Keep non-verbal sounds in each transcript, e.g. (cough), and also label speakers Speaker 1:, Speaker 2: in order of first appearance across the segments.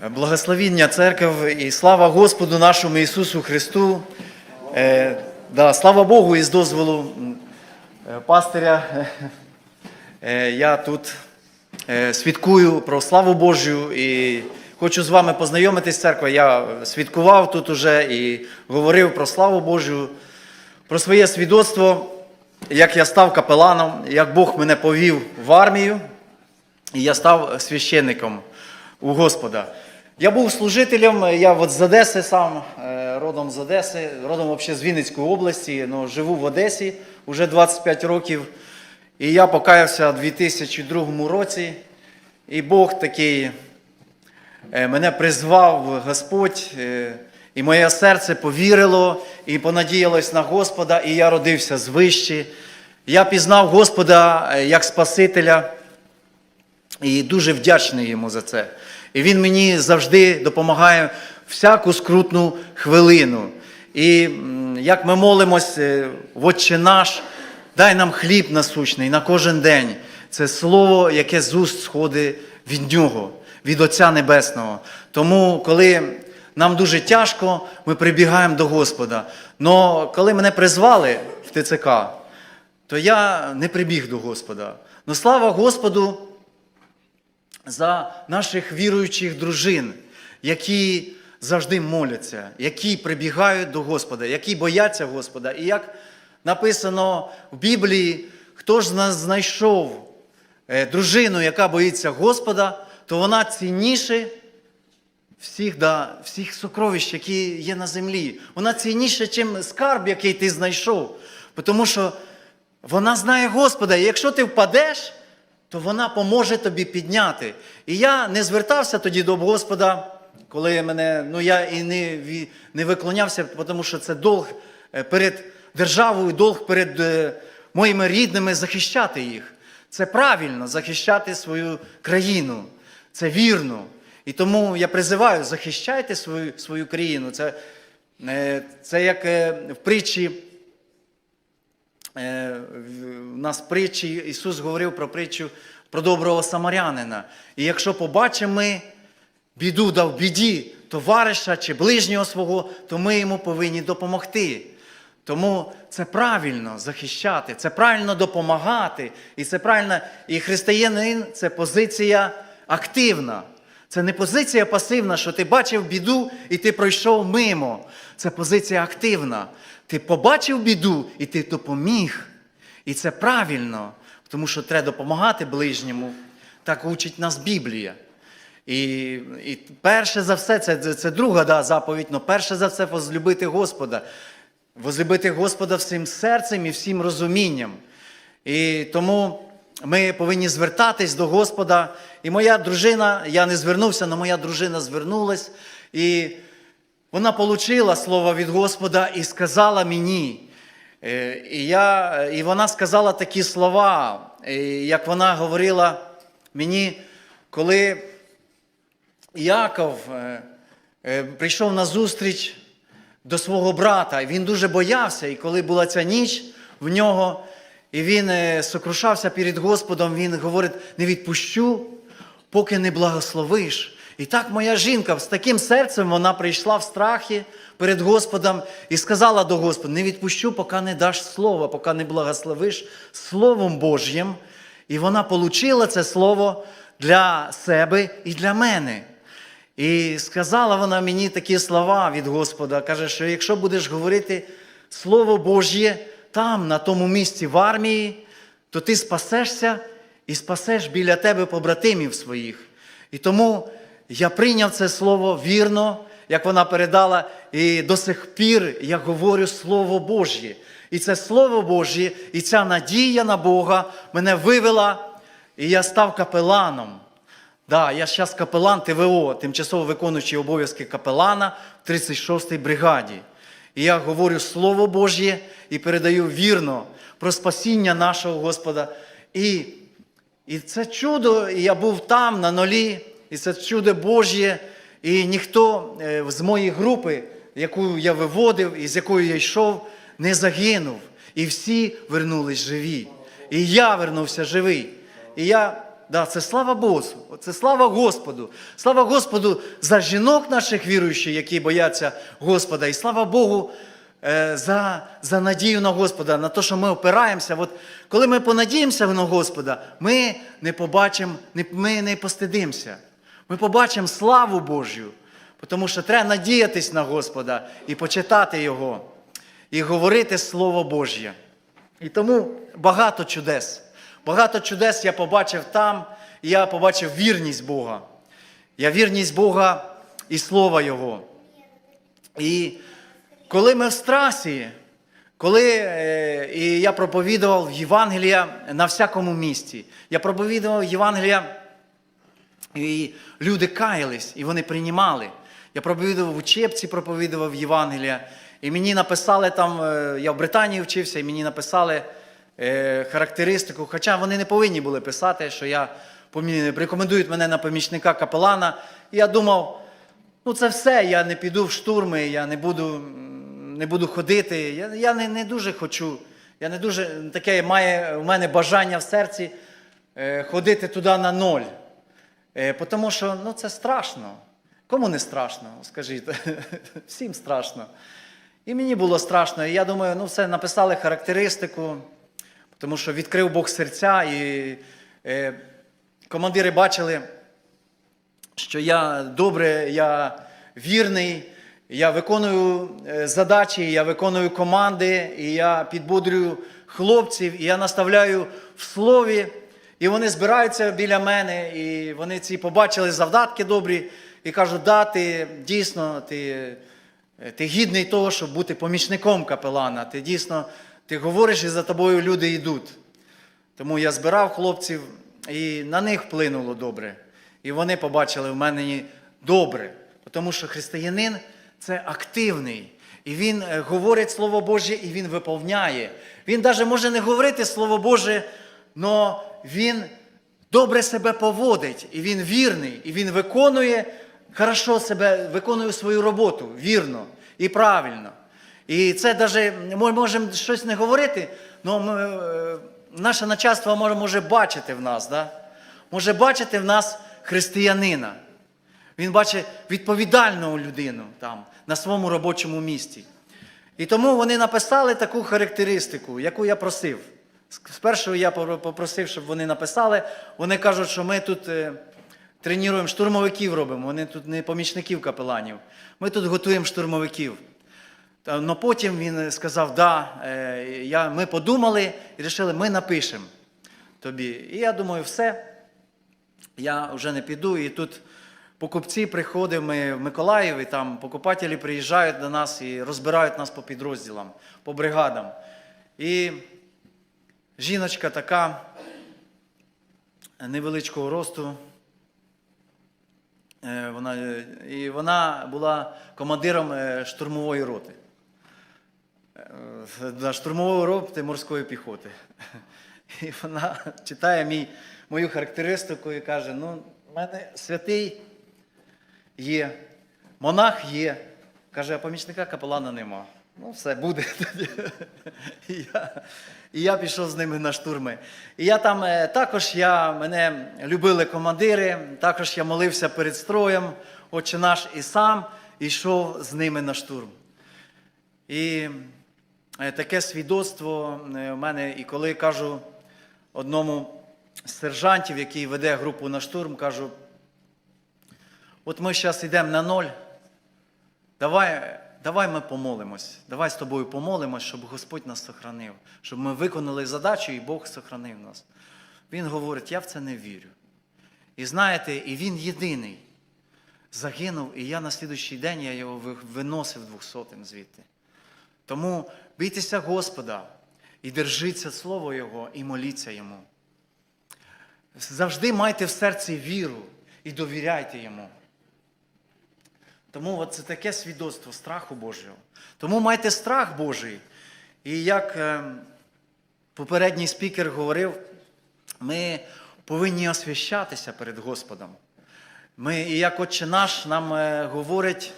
Speaker 1: Благословіння церкв і слава Господу нашому Ісусу Христу. Е, да, слава Богу, і з дозволу е, пастиря. е, я тут е, свідкую про славу Божю і хочу з вами познайомитись, церква. Я свідкував тут уже і говорив про славу Божу, про своє свідоцтво, як я став капеланом, як Бог мене повів в армію. І я став священником у Господа. Я був служителем, я от з Одеси сам, е, родом з Одеси, родом взагалі з Вінницької області, але живу в Одесі вже 25 років. І я покаявся у 2002 році. І Бог такий е, мене призвав Господь, е, і моє серце повірило і понадіялось на Господа, і я родився звище. Я пізнав Господа як Спасителя. І дуже вдячний йому за це. І він мені завжди допомагає всяку скрутну хвилину. І як ми молимось, е, «Отче наш, дай нам хліб насущний на кожен день. Це слово, яке з уст сходить від нього, від Отця Небесного. Тому, коли нам дуже тяжко, ми прибігаємо до Господа. Но коли мене призвали в ТЦК, то я не прибіг до Господа. Но слава Господу за наших віруючих дружин, які завжди моляться, які прибігають до Господа, які бояться Господа. І як написано в Біблії, хто ж нас знайшов е, дружину, яка боїться Господа, то вона цінніше всіх, да, всіх сокровищ, які є на землі. Вона цінніша, ніж скарб, який ти знайшов. Тому що вона знає Господа, і якщо ти впадеш, то вона поможе тобі підняти. І я не звертався тоді до Господа, коли мене, ну я і не, не виклонявся, тому що це долг е, перед державою, долг перед е, моїми рідними захищати їх. Це правильно захищати свою країну. Це вірно. І тому я призиваю, захищайте свою, свою країну. Це, е, це як в притчі. Е, У нас притчі Ісус говорив про притчу про доброго самарянина. І якщо побачимо ми біду да в біді товариша чи ближнього свого, то ми йому повинні допомогти. Тому це правильно захищати, це правильно допомагати. І це правильно, і християнин це позиція активна. Це не позиція пасивна, що ти бачив біду і ти пройшов мимо. Це позиція активна. Ти побачив біду і ти допоміг. І це правильно, тому що треба допомагати ближньому. Так учить нас Біблія. І, і перше за все, це, це, друга да, заповідь, але перше за все возлюбити Господа. Возлюбити Господа всім серцем і всім розумінням. І тому ми повинні звертатись до Господа. І моя дружина, я не звернувся, але моя дружина звернулась. І вона отримала слово від Господа і сказала мені. Е, І, я, і вона сказала такі слова, е, як вона говорила мені, коли Яков е, прийшов на зустріч до свого брата, і він дуже боявся, і коли була ця ніч в нього, і він сокрушався перед Господом, він говорить: не відпущу, поки не благословиш. І так моя жінка з таким серцем вона прийшла в страхі перед Господом і сказала до Господа: не відпущу, поки не даш слова, поки не благословиш Словом Божнім. І вона отримала це слово для себе і для мене. І сказала вона мені такі слова від Господа. Каже, що якщо будеш говорити Слово Божє там, на тому місці в армії, то ти спасешся і спасеш біля тебе побратимів своїх. І тому я прийняв це слово вірно, як вона передала, і до сих пір я говорю Слово Божє. І це Слово Божє, і ця надія на Бога мене вивела, і я став капеланом. Да, я зараз капелан ТВО, тимчасово виконуючий обов'язки капелана в 36-й бригаді. І я говорю Слово Божє і передаю вірно про спасіння нашого Господа. І, і це чудо, і я був там на нолі, і це чудо Божє, і ніхто е, з моєї групи, яку я виводив і з якою я йшов, не загинув. І всі вернулись живі. І я вернувся живий. І я Да, це слава Богу, це слава Господу. Слава Господу за жінок наших віруючих, які бояться Господа. І слава Богу за, за надію на Господа, на те, що ми опираємося. От коли ми понадіємося на Господа, ми не побачимо, ми не постидимося. Ми побачимо славу Божю. Тому що треба надіятись на Господа і почитати Його, і говорити Слово Божє. І тому багато чудес. Багато чудес я побачив там, і я побачив вірність Бога. Я вірність Бога і Слова Його. І коли ми в страсі, коли е, і я проповідував Євангелія на всякому місці, я проповідував Євангелія, і люди каялись, і вони приймали. Я проповідував в учебці, проповідував Євангелія. І мені написали там, е, я в Британії вчився, і мені написали е, характеристику, хоча вони не повинні були писати, що я рекомендують мене на помічника капелана. І я думав, ну це все, я не піду в штурми, я не буду, не буду ходити. Я, я не, не дуже хочу. Я не дуже таке має у мене бажання в серці е, ходити туди на ноль. Е, Тому що ну, це страшно. Кому не страшно, скажіть? (laughs) Всім страшно. І мені було страшно. І я думаю, ну все, написали характеристику, тому що відкрив Бог серця, і е, командири бачили, що я добре, я вірний, я виконую е, задачі, я виконую команди, і я підбудрюю хлопців, і я наставляю в слові. І вони збираються біля мене, і вони ці побачили завдатки добрі, і кажуть, да, ти дійсно ти, е, ти гідний того, щоб бути помічником капелана. Ти дійсно ти говориш, і за тобою люди йдуть. Тому я збирав хлопців, і на них вплинуло добре. І вони побачили в мене добре. Тому що християнин це активний. І він е, говорить Слово Боже, і він виповняє. Він навіть може не говорити Слово Боже, але він добре себе поводить, і він вірний, і він виконує хорошо себе, виконує свою роботу вірно і правильно. І це навіть ми можемо щось не говорити, але наше начальство може бачити в нас, да? може бачити в нас християнина. Він бачить відповідальну людину там, на своєму робочому місці. І тому вони написали таку характеристику, яку я просив. Спершу я попросив, щоб вони написали. Вони кажуть, що ми тут е, тренуємо штурмовиків робимо, вони тут не помічників капеланів. Ми тут готуємо штурмовиків. Але потім він сказав, да, е, я, ми подумали і вирішили, ми напишемо тобі. І я думаю, все, я вже не піду. І тут покупці приходять ми в Миколаїв, і там покупателі приїжджають до нас і розбирають нас по підрозділам, по бригадам. І жіночка така невеличкого росту. е, Вона, е, і вона була командиром е, штурмової роти. Штурмової роти морської піхоти. (laughs) І вона читає мій, мою характеристику і каже: ну, в мене святий є, монах є. Каже, а помічника капелана нема. Ну, все буде. (laughs) І я, і я пішов з ними на штурми. І я там е, також я, мене любили командири, також я молився перед строєм, отче наш, і сам йшов з ними на штурм. І е, таке свідоцтво е, в мене, і коли кажу одному з сержантів, який веде групу на штурм, кажу, от ми зараз йдемо на ноль, давай, давай ми помолимось, давай з тобою помолимось, щоб Господь нас сохранив, щоб ми виконали задачу і Бог сохранив нас. Він говорить, я в це не вірю. І знаєте, і він єдиний загинув, і я на слідуючий день я його виносив двохсотим звідти. Тому бійтеся Господа і держіться Слово Його і моліться Йому. Завжди майте в серці віру і довіряйте Йому. Тому от це таке свідоцтво страху Божого. Тому майте страх Божий. І як е, попередній спікер говорив, ми повинні освящатися перед Господом. Ми, і як Отче наш нам е, говорить,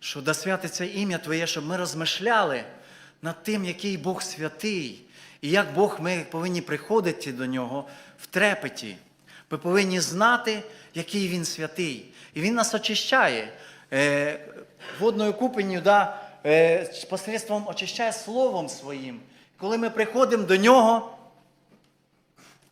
Speaker 1: що да святиться ім'я Твоє, щоб ми розмишляли над тим, який Бог святий, і як Бог ми повинні приходити до нього в трепеті. Ми повинні знати, який Він святий. І Він нас очищає. Е, водною купенню, да, е, посредством очищає Словом Своїм. Коли ми приходимо до Нього,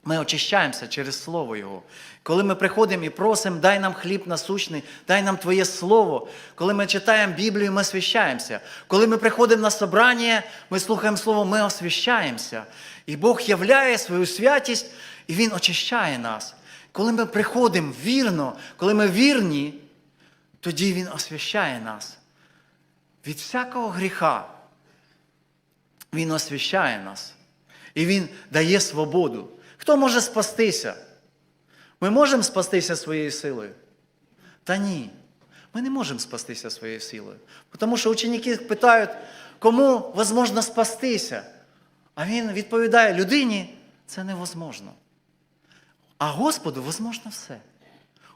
Speaker 1: ми очищаємося через Слово Його. Коли ми приходимо і просимо, дай нам хліб насущний, дай нам Твоє Слово. Коли ми читаємо Біблію, ми освящаємося. Коли ми приходимо на собрання, ми слухаємо Слово, ми освящаємося. І Бог являє свою святість, і Він очищає нас. Коли ми приходимо вірно, коли ми вірні, тоді Він освящає нас. Від всякого гріха Він освящає нас. І Він дає свободу. Хто може спастися? Ми можемо спастися своєю силою? Та ні. Ми не можемо спастися своєю силою. Тому що ученики питають, кому можна спастися? А він відповідає, людині це невозможно. А Господу возможно все.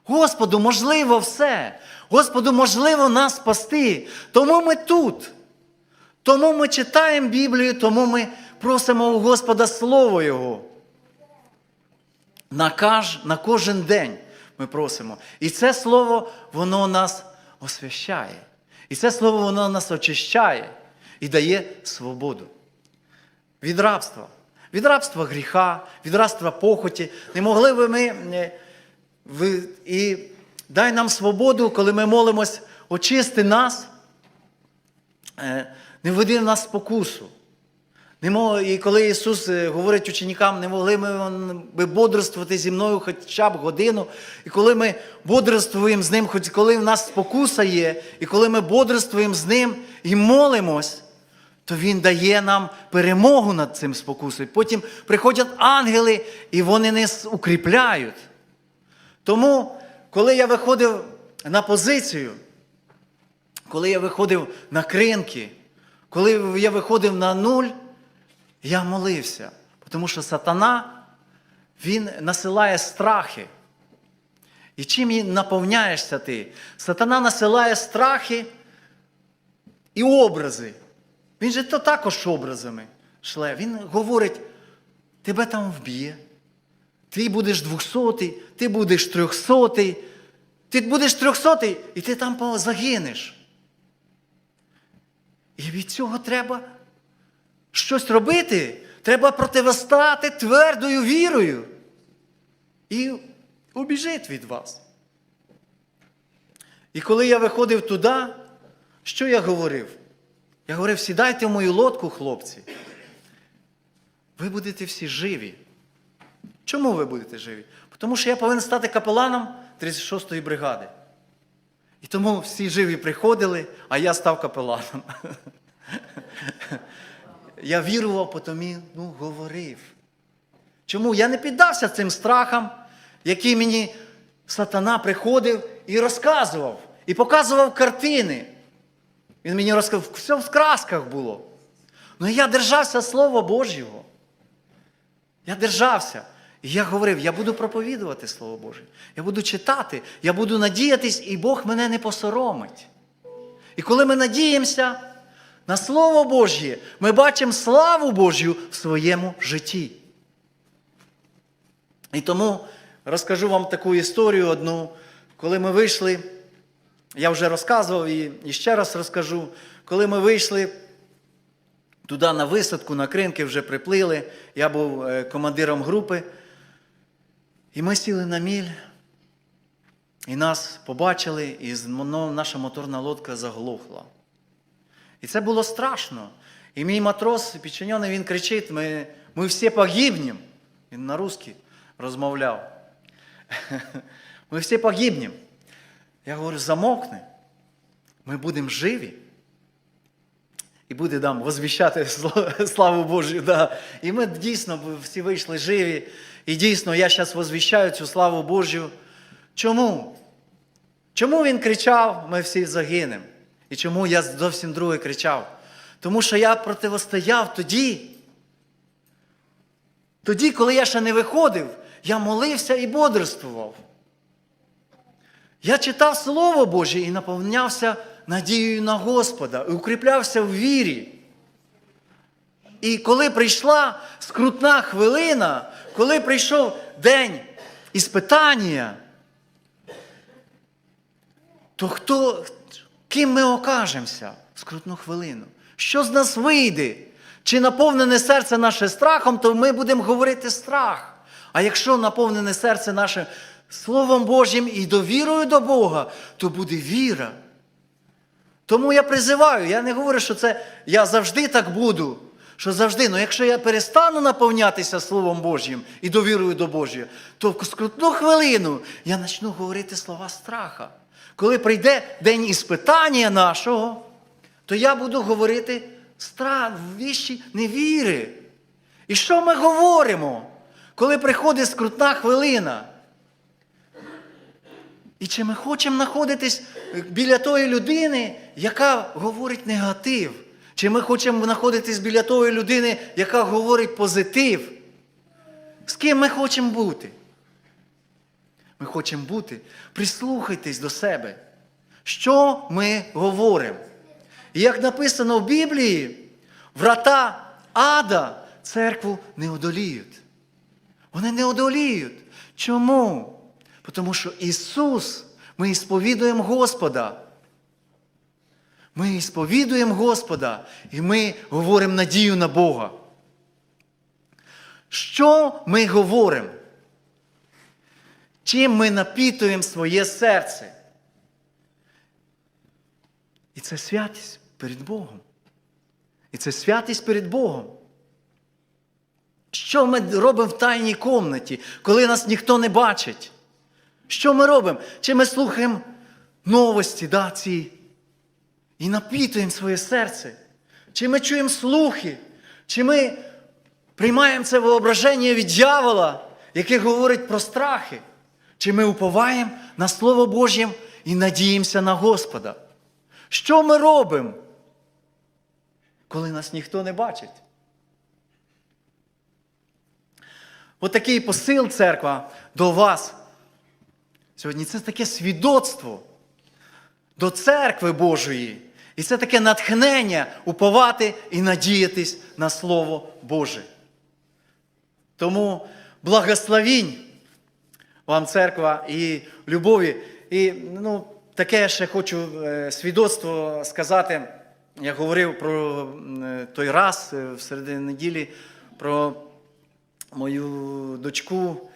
Speaker 1: Господу можливо все. Господу можливо нас спасти. Тому ми тут. Тому ми читаємо Біблію, тому ми просимо у Господа Слово Його. На, на кожен день ми просимо. І це слово, воно нас освящає. І це слово, воно нас очищає і дає свободу. Від рабства. Від рабства гріха, від рабства похоті. Не могли би ми. І дай нам свободу, коли ми молимось, очисти нас, е, не веди в нас спокусу. І коли Ісус е, говорить ученикам, не могли ми бодрствувати зі мною хоча б годину. І коли ми бодрствуємо з Ним, хоч коли в нас спокуса є, і коли ми бодрствуємо з Ним і молимось, то Він дає нам перемогу над цим спокусою. Потім приходять ангели, і вони нас укріпляють. Тому, коли я виходив на позицію, коли я виходив на кринки, коли я виходив на нуль, я молився. Тому що сатана, він насилає страхи. І чим наповняєшся ти? Сатана насилає страхи і образи. Він же то також образами шле. Він говорить, тебе там вб'є. Ти будеш двохсотий, ти будеш трьохсотий, ти будеш трьохсотий, і ти там загинеш. І від цього треба щось робити. Треба противостати твердою вірою. І убіжить від вас. І коли я виходив туди, що я говорив? Я говорив, сідайте в мою лодку, хлопці. Ви будете всі живі. Чому ви будете живі? Тому що я повинен стати капеланом 36-ї бригади. І тому всі живі приходили, а я став капеланом. (laughs) Я вірував, потім ну, говорив. Чому? Я не піддався цим страхам, які мені сатана приходив і розказував, і показував картини. Він мені розказав, все в красках було. Ну я держався Слова Божого. Я держався. І я говорив, я буду проповідувати Слово Боже. Я буду читати, я буду надіятись, і Бог мене не посоромить. І коли ми надіємося на Слово Божє, ми бачимо славу Божю в своєму житті. І тому розкажу вам таку історію одну, коли ми вийшли, я вже розказував і, і ще раз розкажу, коли ми вийшли туди на висадку, на кринки вже приплили, я був е, командиром групи, і ми сіли на міль, і нас побачили, і наша моторна лодка заглохла. І це було страшно. І мій матрос підчинений, він кричить: ми, ми всі погибнем. Він на русській розмовляв. (laughs) Ми всі погибнем. Я говорю, замовкни. Ми будемо живі. І буде нам возвіщати (laughs) славу Божу. Да. І ми дійсно всі вийшли живі. І дійсно, я зараз возвіщаю цю славу Божу. Чому? Чому він кричав, ми всі загинемо? І чому я зовсім друге кричав? Тому що я противостояв тоді. Тоді, коли я ще не виходив, я молився і бодрствував. Я читав Слово Боже і наповнявся надією на Господа, і укріплявся в вірі. І коли прийшла скрутна хвилина, коли прийшов день, іспитання, то хто, ким ми окажемося в скрутну хвилину? Що з нас вийде? Чи наповнене серце наше страхом, то ми будемо говорити страх. А якщо наповнене серце наше Словом Божим і довірою до Бога, то буде віра. Тому я призиваю, я не говорю, що це я завжди так буду. Що завжди, ну якщо я перестану наповнятися Словом Божим і довірою до Божої, то в скрутну хвилину я почну говорити слова страха. Коли прийде день іспитання нашого, то я буду говорити страх, віщі невіри. І що ми говоримо, коли приходить скрутна хвилина? І чи ми хочемо знаходитись біля тої людини, яка говорить негатив? Чи ми хочемо знаходитись біля тої людини, яка говорить позитив? З ким ми хочемо бути? Ми хочемо бути. Прислухайтесь до себе. Що ми говоримо? І як написано в Біблії, врата ада церкву не одоліють. Вони не одоліють. Чому? Тому що Ісус, ми сповідуємо Господа. Ми сповідуємо Господа і ми говоримо надію на Бога. Що ми говоримо? Чим ми напітуємо своє серце? І це святість перед Богом. І це святість перед Богом. Що ми робимо в тайній комнаті, коли нас ніхто не бачить? Що ми робимо? Чи ми слухаємо новості да, ці і напітуємо своє серце? Чи ми чуємо слухи? Чи ми приймаємо це воображення від дьявола, яке говорить про страхи? Чи ми уповаємо на Слово Божє і надіємося на Господа? Що ми робимо, коли нас ніхто не бачить? Отакий посил церква до вас. Сьогодні це таке свідоцтво до церкви Божої. І це таке натхнення уповати і надіятись на Слово Боже. Тому благословінь вам, церква, і любові. І ну, таке ще хочу е, свідоцтво сказати. Я говорив про е, той раз е, в середині неділі про мою дочку,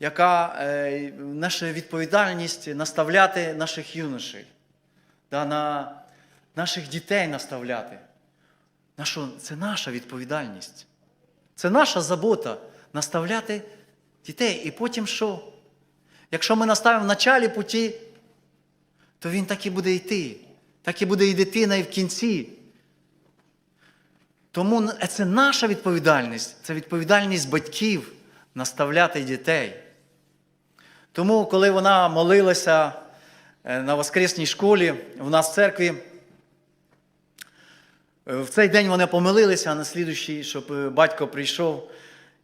Speaker 1: яка наша відповідальність наставляти наших юношей, да, на наших дітей наставляти. На? Це наша відповідальність. Це наша забота наставляти дітей. І потім що? Якщо ми наставимо в началі путі, то він так і буде йти. Так і буде і дитина, і в кінці. Тому це наша відповідальність, це відповідальність батьків наставляти дітей. Тому, коли вона молилася е, на воскресній школі в нас в церкві, е, в цей день вони помилилися, а на слідущий, щоб е, батько прийшов,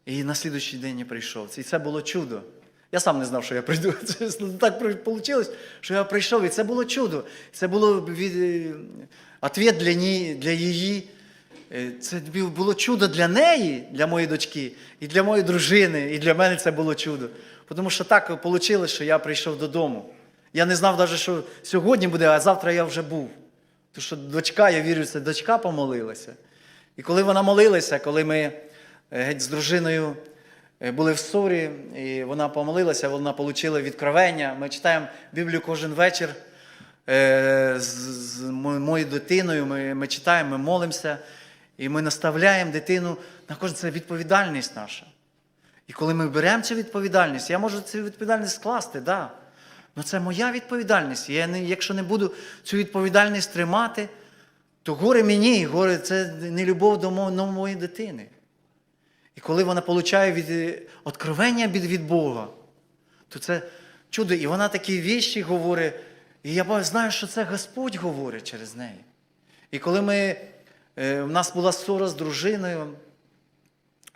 Speaker 1: і на слідущий день не прийшов. І це було чудо. Я сам не знав, що я прийду. (laughs) Так вийшло, що я прийшов, і це було чудо. Це було від... відповідь для, для її. Е, Це було чудо для неї, для моєї дочки, і для моєї дружини, і для мене це було чудо. Тому що так вийшло, що я прийшов додому. Я не знав навіть, що сьогодні буде, а завтра я вже був. Тому що дочка, я вірю, це дочка помолилася. І коли вона молилася, коли ми е, геть з дружиною е, були в ссорі, і вона помолилася, вона отримала відкровення. Ми читаємо Біблію кожен вечір е, з, моєю дитиною. Ми, ми читаємо, ми молимося, і ми наставляємо дитину на кожен це відповідальність наша. І коли ми беремо цю відповідальність, я можу цю відповідальність скласти, да. Але це моя відповідальність. Я не, якщо не буду цю відповідальність тримати, то горе мені, горе це не любов до моєї дитини. І коли вона отримує від откровення від, від Бога, то це чудо. І вона такі віщі говорить, і я знаю, що це Господь говорить через неї. І коли ми, е, в нас була ссора з дружиною,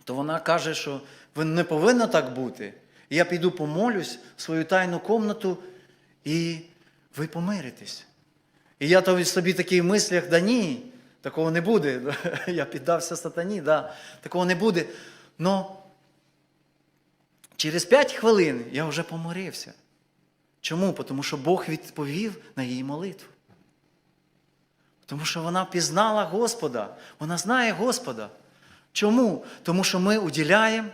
Speaker 1: то вона каже, що ви не повинно так бути. Я піду помолюсь в свою тайну комнату, і ви помиритесь. І я то собі такий в мислях, да ні, такого не буде. (laughs) Я піддався сатані, да, такого не буде. Но Через 5 хвилин я вже поморився. Чому? Тому що Бог відповів на її молитву. Тому що вона пізнала Господа, вона знає Господа. Чому? Тому що ми уділяємо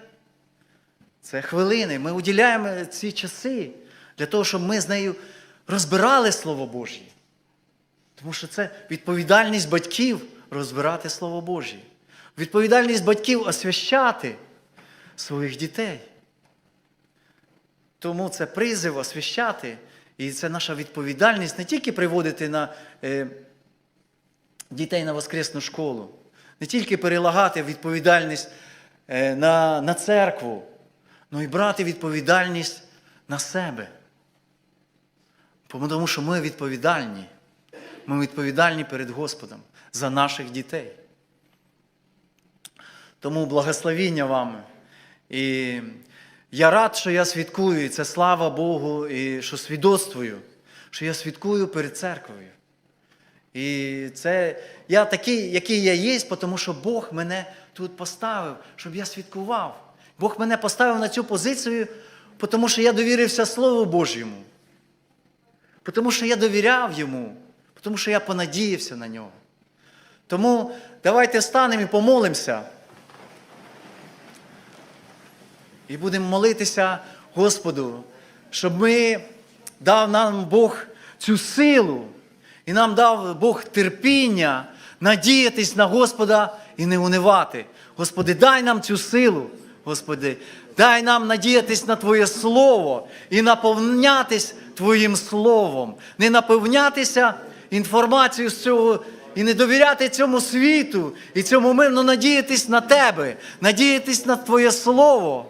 Speaker 1: це хвилини, ми уділяємо ці часи для того, щоб ми з нею розбирали Слово Божє. Тому що це відповідальність батьків розбирати Слово Божє. Відповідальність батьків освящати своїх дітей. Тому це призив освящати, і це наша відповідальність не тільки приводити на, е, дітей на воскресну школу, не тільки перелагати відповідальність е, на, на церкву, але й брати відповідальність на себе. Тому що ми відповідальні. Ми відповідальні перед Господом за наших дітей. Тому благословіння вам. І я рад, що я свідкую, і це слава Богу, і що свідоцтвую, що я свідкую перед церквою. І це я такий, який я є, тому що Бог мене тут поставив, щоб я свідкував. Бог мене поставив на цю позицію, тому що я довірився Слову Божому. Тому що я довіряв йому, тому що я понадіявся на нього. Тому давайте станемо і помолимося. І будемо молитися Господу, щоб ми дав нам Бог цю силу, і нам дав Бог терпіння надіятись на Господа і не унивати. Господи, дай нам цю силу, Господи, дай нам надіятись на Твоє Слово і наповнятись Твоїм Словом, не наповнятися інформацією з цього. І не довіряти цьому світу і цьому мирно надіятись на Тебе, надіятись на Твоє Слово.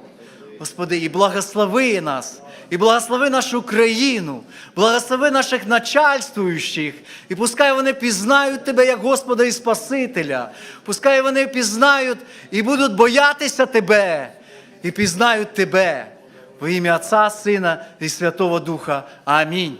Speaker 1: Господи, і благослови нас, і благослови нашу країну, благослови наших начальствуючих, і пускай вони пізнають Тебе як Господа і Спасителя. Пускай вони пізнають і будуть боятися Тебе, і пізнають Тебе. Во ім'я Отця, Сина і Святого Духа. Амінь.